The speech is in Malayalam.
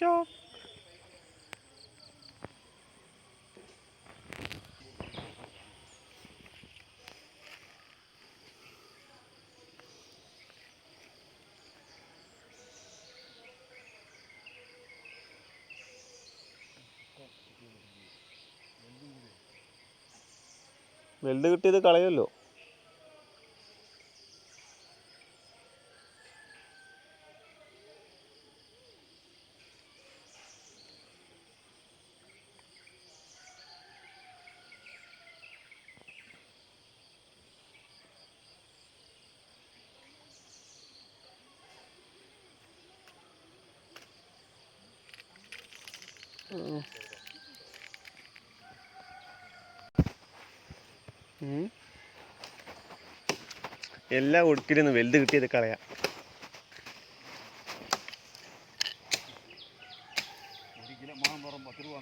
ചോ വെൽഡ് കിട്ടിയത് കളയുമല്ലോ. എല്ലാം ഒടുക്കിരുന്ന് വലുത് കിട്ടിയത് കളയാം. ഒരു കിലോ മാമ്പറം പത്ത് രൂപ